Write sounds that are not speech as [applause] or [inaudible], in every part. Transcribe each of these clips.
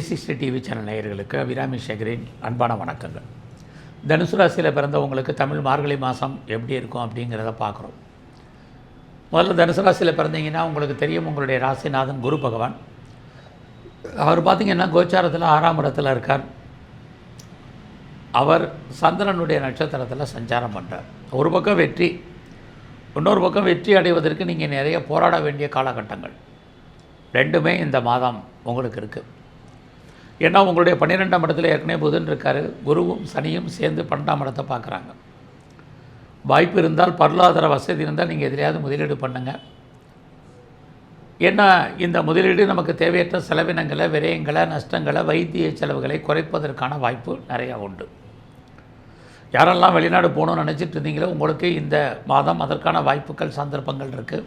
Three sixty TV channel நேயர்களுக்கு அபிராமி சேகரின் அன்பான வணக்கங்கள். தனுசு ராசியில் பிறந்தவங்களுக்கு தமிழ் மார்கழி மாதம் எப்படி இருக்கும் அப்படிங்கிறத பார்க்குறோம். முதல்ல தனுசு ராசியில் பிறந்தீங்கன்னா உங்களுக்கு தெரியும் உங்களுடைய ராசிநாதன் குரு பகவான். அவர் பார்த்தீங்கன்னா கோச்சாரத்தில் ஆறாம் இடத்துல இருக்கார். அவர் சந்திரனுடைய நட்சத்திரத்தில் சஞ்சாரம் பண்ணுறார் ஒரு பக்கம் வெற்றி இன்னொரு பக்கம் வெற்றி அடைவதற்கு நீங்கள் நிறைய போராட வேண்டிய காலகட்டங்கள். ரெண்டுமே இந்த மாதம் உங்களுக்கு இருக்குது ஏன்னா உங்களுடைய பன்னிரெண்டாம் இடத்துல ஏற்கனவே புதன் இருக்கார். குருவும் சனியும் சேர்ந்து பன்னெண்டாம் இடத்தை பார்க்குறாங்க. வாய்ப்பு இருந்தால் பொருளாதார வசதி இருந்தால் நீங்கள் எதிலையாவது முதலீடு பண்ணுங்கள் ஏன்னா இந்த முதலீடு நமக்கு தேவையற்ற செலவினங்களை விரயங்களை நஷ்டங்களை வைத்திய செலவுகளை குறைப்பதற்கான வாய்ப்பு நிறையா உண்டு. யாரெல்லாம் வெளிநாடு போகணும்னு நினச்சிட்டு இருந்தீங்களோ உங்களுக்கு இந்த மாதம் அதற்கான வாய்ப்புகள் சந்தர்ப்பங்கள் இருக்குது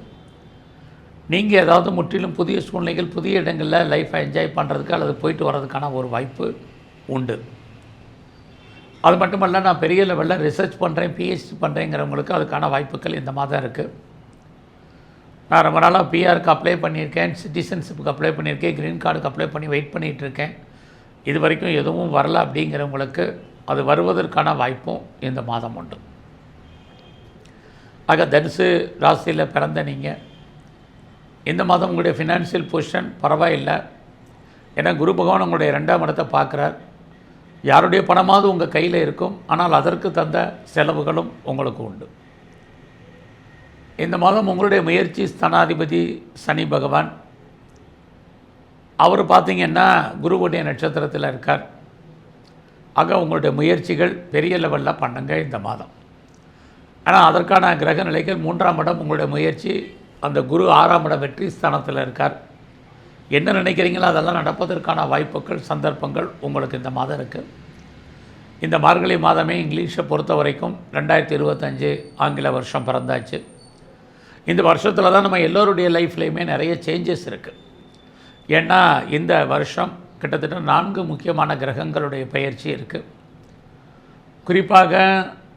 நீங்கள் ஏதாவது முற்றிலும் புதிய சூழ்நிலைகள் புதிய இடங்களில் லைஃப்பை என்ஜாய் பண்ணுறதுக்கு அல்லது போயிட்டு வர்றதுக்கான ஒரு வாய்ப்பு உண்டு. அது மட்டுமல்ல நான் பெரிய லெவலில் ரிசர்ச் பண்ணுறேன் பிஹெச்டி பண்ணுறேங்கிறவங்களுக்கு அதுக்கான வாய்ப்புகள் இந்த மாதம் இருக்குது நான் ரொம்ப நாளாக பிஆருக்கு அப்ளை பண்ணியிருக்கேன் சிட்டிசன்ஷிப்புக்கு அப்ளை பண்ணியிருக்கேன் க்ரீன் கார்டுக்கு அப்ளை பண்ணி வெயிட் பண்ணிகிட்டு இருக்கேன். இது வரைக்கும் எதுவும் வரல அப்படிங்கிறவங்களுக்கு அது வருவதற்கான வாய்ப்பும் இந்த மாதம் உண்டு. ஆக தனுசு ராசியில் பிறந்த நீங்கள் இந்த மாதம் உங்களுடைய ஃபினான்ஷியல் பொசிஷன் பரவாயில்லை. ஏன்னா குரு பகவான் உங்களுடைய ரெண்டாம் இடத்தை பார்க்குறார். யாருடைய பணமாவது உங்கள் கையில் இருக்கும். ஆனால் அதற்கு தந்த செலவுகளும் உங்களுக்கு உண்டு. இந்த மாதம் உங்களுடைய முயற்சி ஸ்தானாதிபதி சனி பகவான். அவர் பார்த்தீங்கன்னா குருவுடைய நட்சத்திரத்தில் இருக்கார். ஆக உங்களுடைய முயற்சிகள் பெரிய லெவலில் பண்ணுங்க இந்த மாதம். ஆனால் அதற்கான கிரக நிலைகள் மூன்றாம் இடம் உங்களுடைய முயற்சி அந்த குரு ஆறாம் இடம் வெற்றி ஸ்தானத்தில் இருக்கார். என்ன நினைக்கிறீங்களோ அதெல்லாம் நடப்பதற்கான வாய்ப்புகள் சந்தர்ப்பங்கள் உங்களுக்கு இந்த மாதம் இருக்குது இந்த மார்கழி மாதமே இங்கிலீஷை பொறுத்த வரைக்கும் ரெண்டாயிரத்தி இருபத்தஞ்சு ஆங்கில வருஷம் பிறந்தாச்சு. இந்த வருஷத்தில் தான் நம்ம எல்லோருடைய லைஃப்லேயுமே நிறைய சேஞ்சஸ் இருக்குது ஏன்னா இந்த வருஷம் கிட்டத்தட்ட நான்கு முக்கியமான கிரகங்களுடைய பயிற்சி இருக்குது குறிப்பாக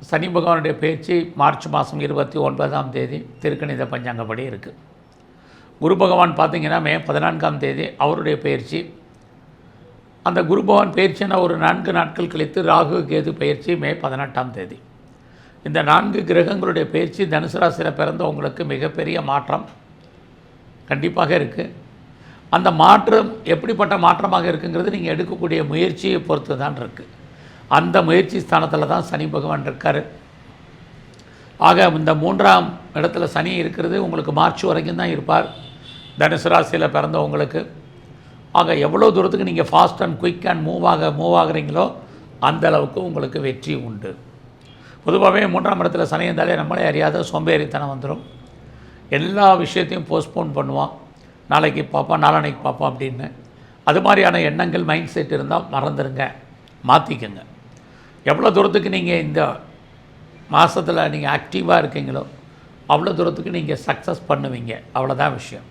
சனி பகவானுடைய பயிற்சி மார்ச் மாதம் இருபத்தி ஒன்பதாம் தேதி திருக்கணித பஞ்சாங்கப்படி இருக்குது குரு பகவான் பார்த்திங்கன்னா மே பதினான்காம் தேதி அவருடைய பயிற்சி. அந்த குரு பகவான் பயிற்சியான ஒரு நான்கு நாட்கள் கழித்து ராகு கேது பயிற்சி மே பதினெட்டாம் தேதி. இந்த நான்கு கிரகங்களுடைய பயிற்சி தனுசு ராசியில் பிறந்தவங்களுக்கு மிகப்பெரிய மாற்றம் கண்டிப்பாக இருக்குது அந்த மாற்றம் எப்படிப்பட்ட மாற்றமாக இருக்குங்கிறது நீங்கள் எடுக்கக்கூடிய முயற்சியை பொறுத்து தான் இருக்குது அந்த முயற்சி ஸ்தானத்தில் தான் சனி பகவான் இருக்கார். ஆக இந்த மூன்றாம் இடத்துல சனி இருக்கிறது உங்களுக்கு மார்ச் வரைக்கும் தான் இருப்பார். தனுசு ராசியில் பிறந்தவங்களுக்கு. ஆக எவ்வளோ தூரத்துக்கு நீங்கள் fast and quick and move ஆக மூவ் ஆகுறீங்களோ அந்த அளவுக்கு உங்களுக்கு வெற்றி உண்டு. பொதுவாகவே மூன்றாம் இடத்துல சனி இருந்தாலே நம்மளே அறியாத சோம்பேறித்தனம் வந்துடும் எல்லா விஷயத்தையும் போஸ்ட்போன் பண்ணுவோம் நாளைக்கு பார்ப்போம் நாளானைக்கு பார்ப்போம் அப்படின்னு. அது மாதிரியான எண்ணங்கள் மைண்ட் செட் இருந்தால் மறந்துடுங்க மாற்றிக்கங்க எவ்வளோ தூரத்துக்கு நீங்கள் இந்த மாதத்தில் நீங்கள் ஆக்டிவாக இருக்கீங்களோ அவ்வளோ தூரத்துக்கு நீங்கள் சக்ஸஸ் பண்ணுவீங்க. அவ்வளோதான் விஷயம்.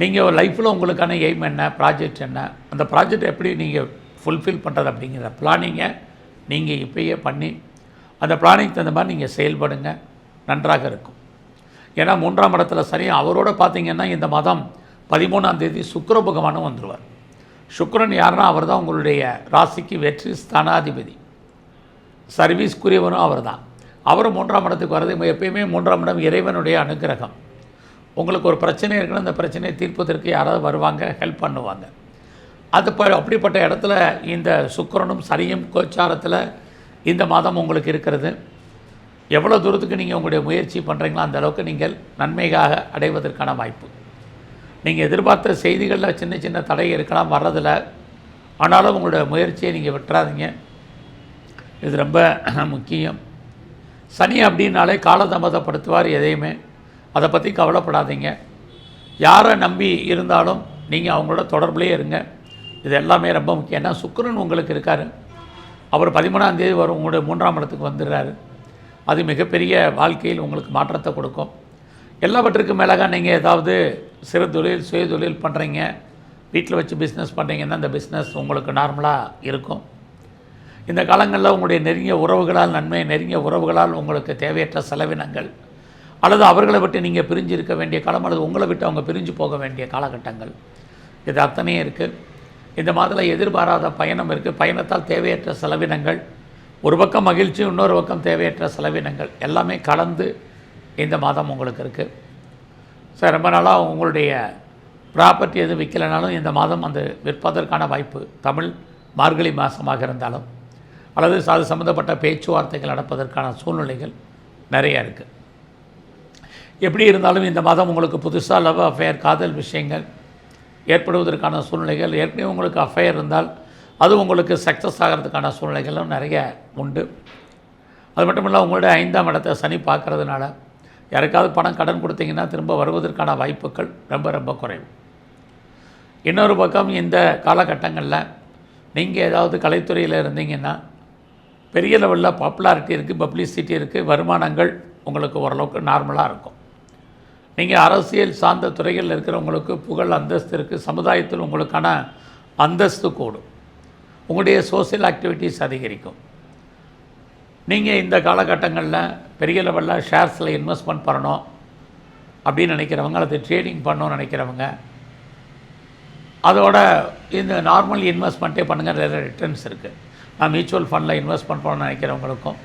நீங்கள் லைஃப்பில் உங்களுக்கான எய்ம் என்ன ப்ராஜெக்ட் என்ன அந்த ப்ராஜெக்ட் எப்படி நீங்கள் ஃபுல்ஃபில் பண்ணுறது அப்படிங்கிற பிளானிங்கை நீங்கள் இப்பயே பண்ணி அந்த பிளானிங் தகுந்த மாதிரி நீங்கள் செயல்படுங்க. நன்றாக இருக்கும். ஏன்னா மூன்றாம் இடத்துல சரி அவரோட பார்த்தீங்கன்னா இந்த மாதம் பதிமூணாம் தேதி சுக்கர பகவானும் வந்துடுவார் சுக்கரன் யாருன்னா அவர் தான் உங்களுடைய ராசிக்கு வெற்றி ஸ்தானாதிபதி. சர்வீஸ்க்குரியவரும் அவர் தான் அவரும் மூன்றாம் இடத்துக்கு வர்றது எப்பயுமே மூன்றாம் இடம் இறைவனுடைய அனுகிரகம். உங்களுக்கு ஒரு பிரச்சனை இருக்குன்னா அந்த பிரச்சனையை தீர்ப்பதற்கு யாராவது வருவாங்க ஹெல்ப் பண்ணுவாங்க. அது ப அப்படிப்பட்ட இடத்துல இந்த சுக்கரனும் சரியும் கோச்சாரத்தில் இந்த மாதம் உங்களுக்கு இருக்கிறது. எவ்வளோ தூரத்துக்கு நீங்கள் உங்களுடைய முயற்சி பண்ணுறீங்களோ அந்த அளவுக்கு நீங்கள் நன்மைக்காக அடைவதற்கான வாய்ப்பு. நீங்கள் எதிர்பார்த்த செய்திகளில் சின்ன சின்ன தடை இருக்கலாம் வர்றதில்ல. ஆனாலும் உங்களுடைய முயற்சியை நீங்கள் விட்டுறாதீங்க. இது ரொம்ப [clears throat] முக்கியம். சனி அப்படின்னாலே காலதாமதப்படுத்துவார் எதையுமே. அதை பற்றி கவலைப்படாதீங்க. யாரை நம்பி இருந்தாலும் நீங்கள் அவங்களோட தொடர்புலேயே இருங்க. இது எல்லாமே ரொம்ப முக்கியம். ஏன்னா சுக்கரன் உங்களுக்கு இருக்கார். அவர் பதிமூணாம் தேதி வரும். உங்களுடைய மூன்றாம் இடத்துக்கு வந்துடுறாரு. அது மிகப்பெரிய வாழ்க்கையில் உங்களுக்கு மாற்றத்தை கொடுக்கும். எல்லாவற்றுக்கும் மேலாக நீங்கள் ஏதாவது சிறு தொழில் சுய தொழில் பண்ணுறீங்க வீட்டில் வச்சு பிஸ்னஸ் பண்ணுறீங்கன்னா அந்த பிஸ்னஸ் உங்களுக்கு நார்மலாக இருக்கும். இந்த காலங்களில் உங்களுடைய நெருங்கிய உறவுகளால் நன்மை நெருங்கிய உறவுகளால் உங்களுக்கு தேவையற்ற செலவினங்கள் அல்லது அவர்களை விட்டு நீங்கள் பிரிஞ்சு இருக்க வேண்டிய காலம் அல்லது உங்களை விட்டு அவங்க பிரிஞ்சு போக வேண்டிய காலகட்டங்கள். இது அத்தனையும் இருக்குது இந்த மாதத்தில் எதிர்பாராத பயணம் இருக்குது பயணத்தால் தேவையற்ற செலவினங்கள் ஒரு பக்கம் மகிழ்ச்சி இன்னொரு பக்கம் தேவையற்ற செலவினங்கள். எல்லாமே கலந்து இந்த மாதம் உங்களுக்கு இருக்குது சார் ரொம்ப நாளாக உங்களுடைய ப்ராப்பர்ட்டி எதுவும் விற்கலைனாலும் இந்த மாதம் அந்த விற்பதற்கான வாய்ப்பு தமிழ் மார்கழி மாதமாக இருந்தாலும் அல்லது அது சம்மந்தப்பட்ட பேச்சுவார்த்தைகள் நடப்பதற்கான சூழ்நிலைகள் நிறைய இருக்குது எப்படி இருந்தாலும் இந்த மாதம் உங்களுக்கு புதுசாக லவ் அஃபேர் காதல் விஷயங்கள் ஏற்படுவதற்கான சூழ்நிலைகள் ஏற்கனவே உங்களுக்கு அஃபேர் இருந்தால் அது உங்களுக்கு சக்ஸஸ் ஆகிறதுக்கான சூழ்நிலைகளும் நிறைய உண்டு. அது மட்டும் இல்லை உங்களுடைய ஐந்தாம் இடத்தை சனி பார்க்குறதுனால யாருக்காவது பணம் கடன் கொடுத்தீங்கன்னா திரும்ப வருவதற்கான வாய்ப்புகள் ரொம்ப ரொம்ப குறைவு. இன்னொரு பக்கம் இந்த காலகட்டங்களில் நீங்கள் ஏதாவது கலைத்துறையில் இருந்தீங்கன்னா பெரிய லெவலில் பாப்புலாரிட்டி இருக்குது பப்ளிசிட்டி இருக்குது வருமானங்கள் உங்களுக்கு ஓரளவுக்கு நார்மலாக இருக்கும். நீங்கள் அரசியல் சார்ந்த துறைகளில் இருக்கிறவங்களுக்கு புகழ் அந்தஸ்து இருக்குது சமுதாயத்தில் உங்களுக்கான அந்தஸ்து கூடும். உங்களுடைய சோசியல் ஆக்டிவிட்டீஸ் அதிகரிக்கும். நீங்கள் இந்த காலகட்டங்களில் பெரிய லெவலில் ஷேர்ஸில் இன்வெஸ்ட்மெண்ட் பண்ணணும் அப்படின்னு நினைக்கிறவங்க அல்லது ட்ரேடிங் பண்ணணும்னு நினைக்கிறவங்க அதோட இந்த நார்மல் இன்வெஸ்ட்மெண்ட்டே பண்ணுங்கள் நிறைய ரிட்டர்ன்ஸ் இருக்குது நான் மியூச்சுவல் ஃபண்டில் இன்வெஸ்ட் பண்ணணும்னு நினைக்கிறவங்களுக்கும்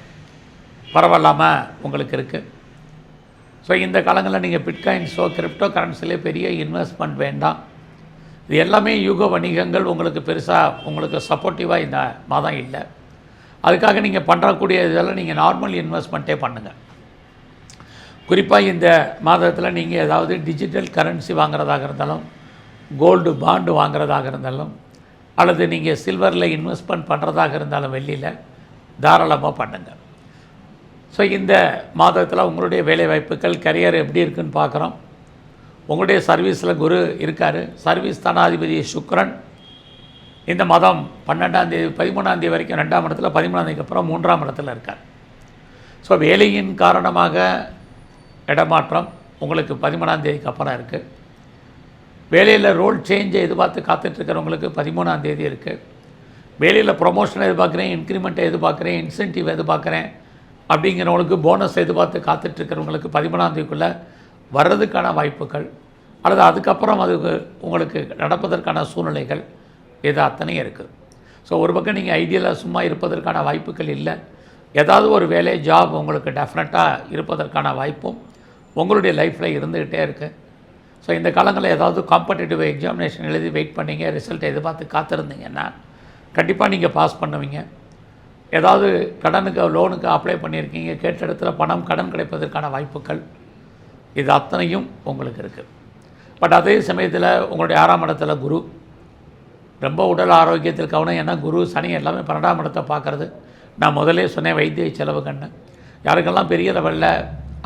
பரவாயில்லாமல் உங்களுக்கு இருக்குது ஸோ இந்த காலங்களில் நீங்கள் பிட்காயின்ஸோ கிரிப்டோ கரன்சிலே பெரிய இன்வெஸ்ட்மெண்ட் வேண்டாம். இது எல்லாமே யுக வணிகங்கள் உங்களுக்கு பெருசாக உங்களுக்கு சப்போர்ட்டிவாக இந்த மாதம் இல்லை. அதுக்காக நீங்கள் பண்ணுறக்கூடிய இதெல்லாம் நீங்கள் நார்மல் இன்வெஸ்ட்மெண்ட்டே பண்ணுங்கள் குறிப்பாக இந்த மாதத்தில் நீங்கள் ஏதாவது டிஜிட்டல் கரன்சி வாங்குறதாக இருந்தாலும் கோல்டு பாண்டு வாங்குறதாக இருந்தாலும் அல்லது நீங்கள் சில்வரில் இன்வெஸ்ட்மெண்ட் பண்ணுறதாக இருந்தாலும் வெள்ளியில் தாராளமாக பண்ணுங்கள் ஸோ இந்த மாதத்தில் உங்களுடைய வேலைவாய்ப்புகள் கரியர் எப்படி இருக்குன்னு பார்க்குறோம். உங்களுடைய சர்வீஸில் குரு இருக்கார். சர்வீஸ் தனாதிபதி சுக்ரன். இந்த மாதம் பன்னெண்டாம் தேதி பதிமூணாம் தேதி வரைக்கும் ரெண்டாம் இடத்துல பதிமூணாம் தேதிக்கு அப்புறம் மூன்றாம் இடத்துல இருக்கார். ஸோ வேலையின் காரணமாக இடமாற்றம் உங்களுக்கு பதிமூணாம் தேதிக்கு அப்புறம் இருக்குது வேலையில் ரோல் சேஞ்சை எதிர்பார்த்து காத்துட்ருக்கிறவங்களுக்கு பதிமூணாம் தேதி இருக்குது வேலையில் ப்ரொமோஷன் எதிர்பார்க்குறேன் இன்க்ரிமெண்ட்டை எதிர்பார்க்குறேன் இன்சென்டிவ் எதிர்பார்க்குறேன் அப்படிங்கிறவங்களுக்கு போனஸ் எதிர்பார்த்து காத்துட்ருக்கிறவங்களுக்கு பதிமூணாம் தேதிக்குள்ளே வர்றதுக்கான வாய்ப்புகள் அல்லது அதுக்கப்புறம் அது உங்களுக்கு நடப்பதற்கான சூழ்நிலைகள் இது அத்தனையும் இருக்குது ஸோ ஒரு பக்கம் நீங்கள் ஐடியலாக சும்மா இருப்பதற்கான வாய்ப்புகள் இல்லை. ஏதாவது ஒரு வேலை ஜாப் உங்களுக்கு டெஃபினட்டாக இருப்பதற்கான வாய்ப்பும் உங்களுடைய லைஃப்பில் இருந்துக்கிட்டே இருக்குது ஸோ இந்த காலங்களில் ஏதாவது காம்படிட்டிவ் எக்ஸாமினேஷன் எழுதி வெயிட் பண்ணீங்க ரிசல்ட் எதிர்பார்த்து காத்திருந்தீங்கன்னா கண்டிப்பாக நீங்கள் பாஸ் பண்ணுவீங்க. ஏதாவது கடனுக்கு லோனுக்கு அப்ளை பண்ணியிருக்கீங்க கேட்ட இடத்துல பணம் கடன் கிடைப்பதற்கான வாய்ப்புகள் இது அத்தனையும் உங்களுக்கு இருக்குது பட் அதே சமயத்தில் உங்களுடைய ஆறாம் இடத்துல குரு. ரொம்ப உடல் ஆரோக்கியத்தில் கவனம் ஏன்னா குரு சனி எல்லாமே பன்னெண்டாம் இடத்தை பார்க்குறது. நான் முதலே சொன்னேன் வைத்திய செலவு கண்ணு. யாருக்கெல்லாம் பெரிய லெவலில்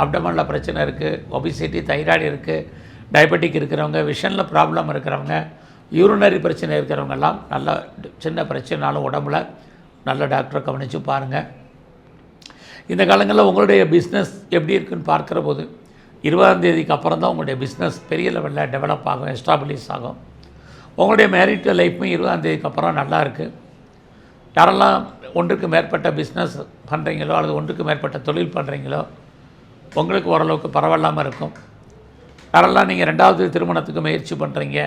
அப்டமனில் பிரச்சனை இருக்குது ஒபிசிட்டி தைராய்டு இருக்குது டயபெட்டிக் இருக்கிறவங்க விஷனில் ப்ராப்ளம் இருக்கிறவங்க யூரினரி பிரச்சனை இருக்கிறவங்கெல்லாம் நல்ல சின்ன பிரச்சனைனாலும் உடம்புல நல்ல டாக்டரை கவனித்து பாருங்கள் இந்த காலங்களில் உங்களுடைய பிஸ்னஸ் எப்படி இருக்குன்னு பார்க்குற போது இருபதாம் தேதிக்கு அப்புறம் தான் உங்களுடைய பிஸ்னஸ் பெரிய லெவலில் டெவலப் ஆகும் எஸ்டாப்ளிஷ் ஆகும். உங்களுடைய மேரிட் லைஃப்பும் இருபதாம் தேதிக்கு அப்புறம் நல்லா இருக்குது யாரெல்லாம் ஒன்றுக்கு மேற்பட்ட பிஸ்னஸ் பண்ணுறீங்களோ அல்லது ஒன்றுக்கு மேற்பட்ட தொழில் பண்ணுறீங்களோ உங்களுக்கு ஓரளவுக்கு பரவாயில்லாமல் இருக்கும். யாரெல்லாம் நீங்கள் ரெண்டாவது திருமணத்துக்கு முயற்சி பண்ணுறீங்க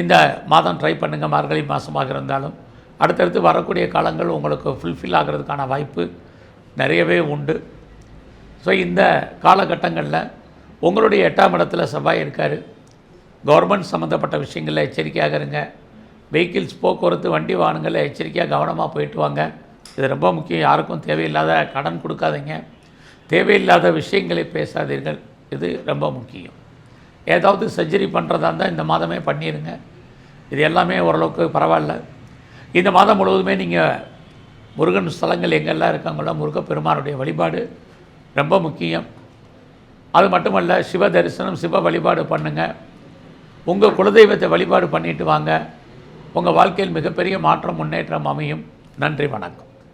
இந்த மாதம் ட்ரை பண்ணுங்கள் மார்கழி மாதமாக இருந்தாலும் அடுத்தடுத்து வரக்கூடிய காலங்கள் உங்களுக்கு ஃபுல்ஃபில் ஆகிறதுக்கான வாய்ப்பு நிறையவே உண்டு. ஸோ இந்த காலகட்டங்களில் உங்களுடைய எட்டாம் இடத்துல செவ்வாய் இருக்கார். கவர்மெண்ட் சம்மந்தப்பட்ட விஷயங்களில் எச்சரிக்கையாக இருங்க. வெஹிக்கிள்ஸ் போக்குவரத்து வண்டி வாகனங்களில் எச்சரிக்கையாக கவனமாக போயிட்டு வாங்க. இது ரொம்ப முக்கியம். யாருக்கும் தேவையில்லாத கடன் கொடுக்காதீங்க. தேவையில்லாத விஷயங்களை பேசாதீர்கள். இது ரொம்ப முக்கியம். ஏதாவது சர்ஜரி பண்ணுறதா இருந்தால் இந்த மாதமே பண்ணிடுங்க இது எல்லாமே ஓரளவுக்கு பரவாயில்ல. இந்த மாதம் முழுவதுமே நீங்கள் முருகன் ஸ்தலங்கள் எங்கெல்லாம் இருக்காங்களோ முருக பெருமானுடைய வழிபாடு ரொம்ப முக்கியம். அது மட்டுமல்ல சிவ தரிசனம் சிவ வழிபாடு பண்ணுங்கள் உங்கள் குலதெய்வத்தை வழிபாடு பண்ணிட்டு வாங்க. உங்கள் வாழ்க்கையில் மிகப்பெரிய மாற்றம் முன்னேற்றம் அமையும். நன்றி வணக்கம்.